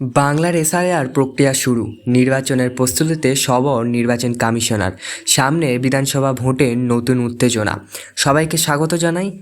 বাংলার এসআইআর প্রক্রিয়া শুরু। নির্বাচনের প্রস্তুতিতে সবর নির্বাচন কমিশনার। সামনে বিধানসভা ভোটের নতুন উত্তেজনা। সবাইকে স্বাগত জানাই।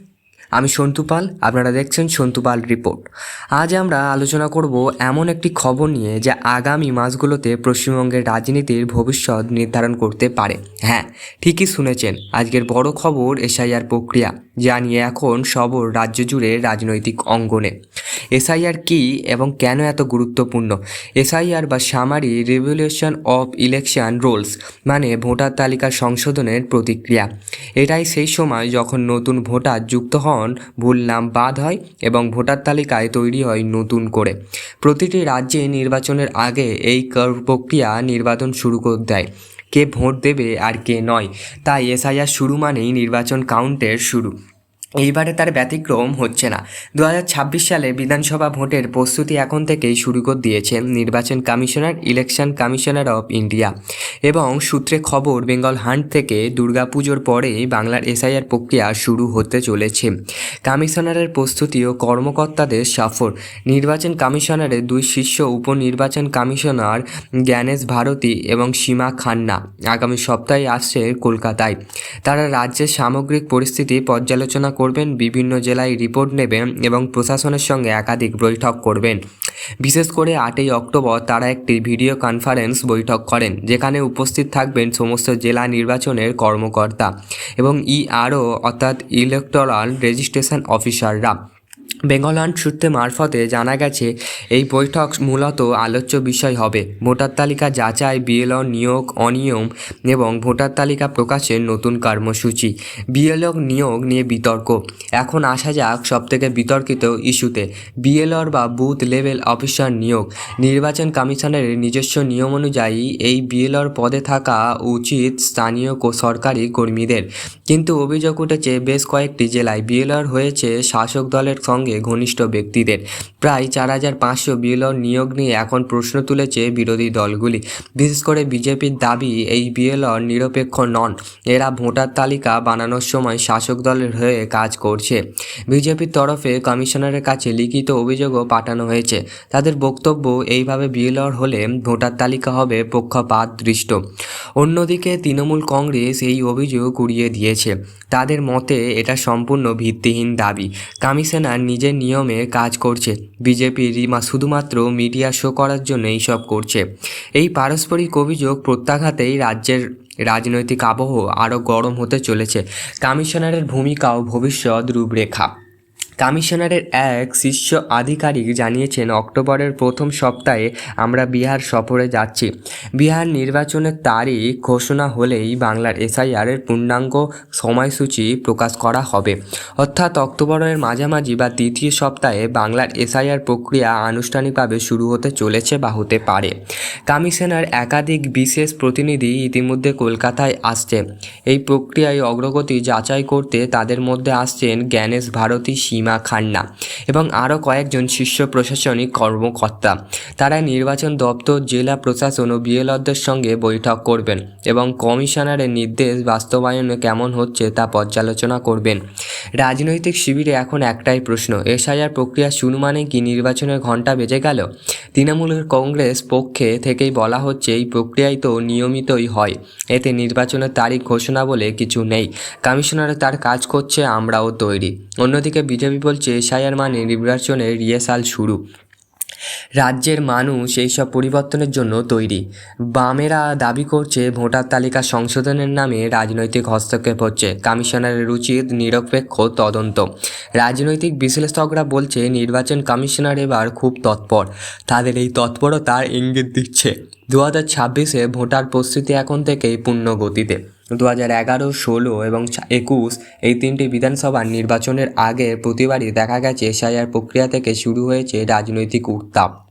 আমি সন্তু পাল, আপনারা দেখছেন সন্তু পাল রিপোর্ট। আজ আমরা আলোচনা করব এমন একটি খবর নিয়ে যা আগামী মাসগুলোতে পশ্চিমবঙ্গের রাজনীতির ভবিষ্যৎ নির্ধারণ করতে পারে। হ্যাঁ ঠিকই শুনেছেন, আজকের বড় খবর এসআইআর প্রক্রিয়া, যা নিয়ে এখন সবর রাজ্য জুড়ে রাজনৈতিক অঙ্গনে। এসআইআর কি এবং কেন এত গুরুত্বপূর্ণ? এসআইআর বা summary revolution of election rolls মানে ভোটার তালিকা সংশোধনের প্রতিক্রিয়া। এটাই সেই সময় যখন নতুন ভোটার যুক্ত হন, ভুল নাম বাদ হয় এবং ভোটার তালিকায় তৈরি হয় নতুন করে। প্রতিটি রাজ্যে নির্বাচনের আগে এই কর প্রক্রিয়া নির্বাচন শুরু করে দেয়। কে ভোট দেবে আর কে নয়। তাই এসআইআর শুরু মানেই নির্বাচন কাউন্টের শুরু। এইবারে তার ব্যতিক্রম হচ্ছে না। দু হাজার ছাব্বিশ সালে বিধানসভা ভোটের প্রস্তুতি এখন থেকেই শুরু করে দিয়েছেন নির্বাচন commissioner, election commissioner of India. এবং সূত্রে খবর, বেঙ্গল হান্ট থেকে দুর্গাপুজোর পরেই বাংলার এসআইআর প্রক্রিয়া শুরু হতে চলেছে। কমিশনারের প্রস্তুতি ও কর্মকর্তাদের সফর। নির্বাচন কমিশনারের দুই শীর্ষ উপনির্বাচন কমিশনার জ্ঞানেশ ভারতী এবং সীমা খান্না আগামী সপ্তাহে আসছে কলকাতায়। তারা রাজ্যের সামগ্রিক পরিস্থিতি পর্যালোচনা করবেন, বিভিন্ন জেলায় রিপোর্ট নেবেন এবং প্রশাসনের সঙ্গে একাধিক বৈঠক করবেন। বিশেষ করে আটই অক্টোবর তারা একটি ভিডিও কনফারেন্স বৈঠক করেন, যেখানে উপস্থিত থাকবেন সমস্ত জেলা নির্বাচনের কর্মকর্তা এবং ইআরও অর্থাৎ ইলেকটরাল রেজিস্ট্রেশন অফিসাররা বেঙ্গলান্ড সূত্রে মারফতে জানা গেছে, এই বৈঠক মূলত আলোচ্য বিষয় হবে। ভোটার তালিকা যাচাই, বিএলও নিয়োগ, অনিয়ম এবং ভোটার তালিকা প্রকাশের নতুন কর্মসূচি। বিএলও নিয়োগ নিয়ে বিতর্ক। এখন আসা যাক সবথেকে বিতর্কিত ইস্যুতে। বিএলওর বা বুথ লেভেল অফিসার নিয়োগ। নির্বাচন কমিশনের নিজস্ব নিয়ম অনুযায়ী এই বিএলওর পদে থাকা উচিত স্থানীয় সরকারি কর্মীদের। কিন্তু অভিযোগ উঠেছে, বেশ কয়েকটি জেলায় বিএলওর হয়েছে শাসক দলের সঙ্গে ঘনিষ্ঠ ব্যক্তিদের। প্রায় চার হাজার পাঁচশো বিএলওর নিয়োগ নিয়ে এখন প্রশ্ন তুলেছে বিরোধী দলগুলি। বিশেষ করে বিজেপির দাবি, এই বিএলওর নিরপেক্ষ নন। এরা ভোটার তালিকা বানানোর সময় শাসক দলের হয়ে কাজ করছে। বিজেপির তরফে কমিশনারের কাছে লিখিত অভিযোগও পাঠানো হয়েছে। তাদের বক্তব্য, এইভাবে বিএলওর হলে ভোটার তালিকা হবে পক্ষপাত দৃষ্ট অন্যদিকে তৃণমূল কংগ্রেস এই অভিযোগ উড়িয়ে দিয়েছে। তাদের মতে এটা সম্পূর্ণ ভিত্তিহীন দাবি। কমিশনার নিজের নিয়মে কাজ করছে। বিজেপি রিমা শুধুমাত্র মিডিয়া শো করার জন্য এইসব করছে। এই পারস্পরিক অভিযোগ প্রত্যাঘাতেই রাজ্যের রাজনৈতিক আবহ আরও গরম হতে চলেছে। কমিশনারের ভূমিকাও ভবিষ্যৎ রূপরেখা। কমিশনারের এক শীর্ষ আধিকারিক জানিয়েছেন, অক্টোবরের প্রথম সপ্তাহে আমরা বিহার সফরে যাচ্ছি। বিহার নির্বাচনের তারিখ ঘোষণা হলেই বাংলার এসআইআরের পূর্ণাঙ্গ সময়সূচি প্রকাশ করা হবে। অর্থাৎ অক্টোবরের মাঝামাঝি বা দ্বিতীয় সপ্তাহে বাংলার এসআইআর প্রক্রিয়া আনুষ্ঠানিকভাবে শুরু হতে চলেছে বা হতে পারে। কমিশনার একাধিক বিশেষ প্রতিনিধি ইতিমধ্যে কলকাতায় আসছে। এই প্রক্রিয়ায় অগ্রগতি যাচাই করতে তাদের মধ্যে আসছেন জ্ঞানেশ ভারতী, সীমা খান্না এবং আরও কয়েকজন শীর্ষ প্রশাসনিক কর্মকর্তা। তারা নির্বাচন দপ্তর, জেলা প্রশাসন ও বিএলওদের সঙ্গে বৈঠক করবেন এবং কমিশনারের নির্দেশ বাস্তবায়নে কেমন হচ্ছে তা পর্যালোচনা করবেন। রাজনৈতিক শিবিরে এখন একটাই প্রশ্ন, এসআইআর প্রক্রিয়া শুরু মানে কি? নির্বাচনের ঘণ্টা বেজে গেল? তৃণমূলের কংগ্রেস পক্ষে থেকেই বলা হচ্ছে, এই প্রক্রিয়াই তো নিয়মিতই হয়। এতে নির্বাচনের তারিখ ঘোষণা বলে কিছু নেই। কমিশনার তার কাজ করছে, আমরাও তৈরি। অন্যদিকে বিজেপি বলছে এসআইআর মানে নির্বাচনের রিহার্সাল শুরু। রাজ্যের মানুষ এইসব পরিবর্তনের জন্য তৈরি। বামেরা দাবি করছে, ভোটার তালিকা সংশোধনের নামে রাজনৈতিক হস্তক্ষেপ হচ্ছে। কমিশনারের উচিত নিরপেক্ষ তদন্ত। রাজনৈতিক বিশ্লেষকরা বলছে, নির্বাচন কমিশনার এবার খুব তৎপর। তাদের এই তৎপরতার ইঙ্গিত দিচ্ছে। দু হাজার ছাব্বিশে ভোটার প্রস্তুতি এখন থেকেই পূর্ণ গতিতে দু হাজার এগারো, ষোলো এবং একুশ এই তিনটি বিধানসভা নির্বাচনের আগে প্রতিবারই দেখা গেছে এসআইআর প্রক্রিয়া থেকে শুরু হয়েছে রাজনৈতিক উত্তাপ।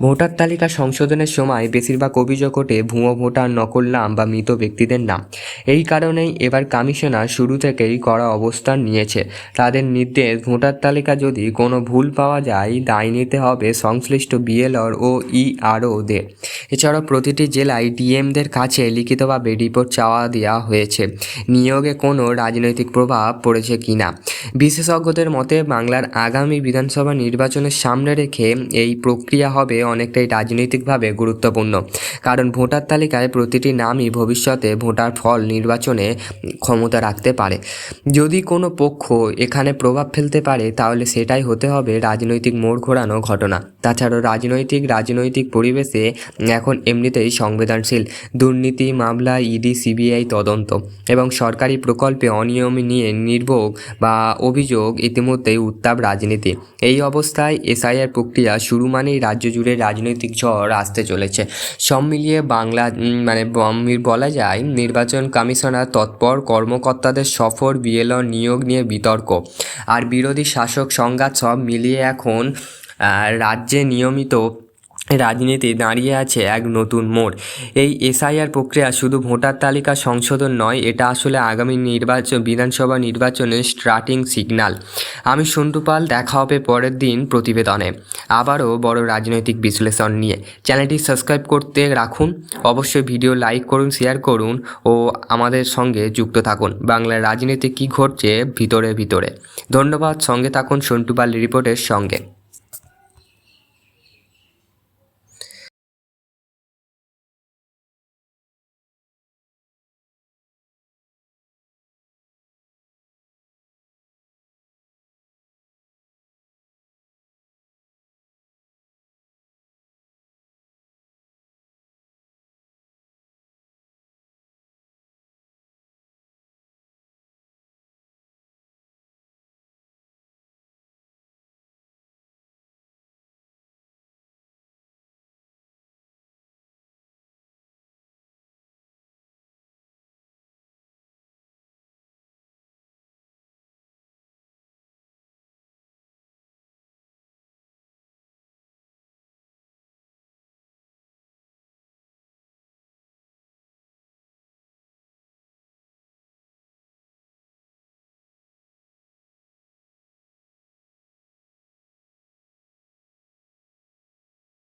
ভোটার তালিকা সংশোধনের সময় বেশিরভাগ অভিযোগ ওঠে ভুয়ো ভোটার নকল নাম বা মৃত ব্যক্তিদের নাম। এই কারণেই এবার কমিশনার শুরু থেকেই করা অবস্থান নিয়েছে। তাদের নির্দেশ, ভোটার তালিকা যদি কোনো ভুল পাওয়া যায়, দায় নিতে হবে সংশ্লিষ্ট বিএলআর ও ইআরওদের। এছাড়াও প্রতিটি জেলায় ডিএমদের কাছে লিখিতভাবে রিপোর্ট চাওয়া দেওয়া হয়েছে। নিয়োগে কোনো রাজনৈতিক প্রভাব পড়েছে কিনা বিশেষজ্ঞদের মতে, বাংলার আগামী বিধানসভা নির্বাচনের সামনে রেখে এই প্রক্রিয়া হবে অনেকটাই রাজনৈতিকভাবে গুরুত্বপূর্ণ। কারণ ভোটার তালিকায় প্রতিটি নামই ভবিষ্যতে ভোটার ফল নির্বাচনে ক্ষমতা রাখতে পারে। যদি কোনো পক্ষ এখানে প্রভাব ফেলতে পারে, তাহলে সেটাই হতে হবে রাজনৈতিক মোড় ঘোরানো ঘটনা। তাছাড়াও রাজনৈতিক রাজনৈতিক পরিবেশে এখন এমনিতেই সংবেদনশীল। দুর্নীতি, মামলা, ইডি, সিবিআই তদন্ত এবং সরকারি প্রকল্পে অনিয়ম নিয়ে নির্ভোগ বা অভিযোগ ইতিমধ্যেই উত্তাপ রাজনীতি। এই অবস্থায় এসআইআর প্রক্রিয়া শুরু মানেই রাজ্য জুড়ে রাজনৈতিক ঝড় আসতে চলেছে। সব মিলিয়ে বাংলা মানে বলা যায় নির্বাচন কমিশনার তৎপর কর্মকর্তাদের সফর, বিএলও নিয়োগ নিয়ে বিতর্ক। আর বিরোধী শাসক সংঘাত সব মিলিয়ে এখন রাজ্যে নিয়মিত রাজনীতি দাঁড়িয়ে আছে এক নতুন মোড়। এই এসআইআর প্রক্রিয়া শুধু ভোটার তালিকা সংশোধন নয়, এটা আসলে আগামী নির্বাচন, বিধানসভা নির্বাচনের স্টার্টিং সিগন্যাল আমি সন্টু পাল, দেখা হবে পরের দিন প্রতিবেদনে। আবারও বড় রাজনৈতিক বিশ্লেষণ নিয়ে। চ্যানেলটি সাবস্ক্রাইব করতে রাখুন। অবশ্যই ভিডিও লাইক করুন শেয়ার করুন ও আমাদের সঙ্গে যুক্ত থাকুন। বাংলার রাজনীতি কী ঘটছে ভিতরে ভিতরে। ধন্যবাদ, সঙ্গে থাকুন সন্টু পাল রিপোর্টের সঙ্গে।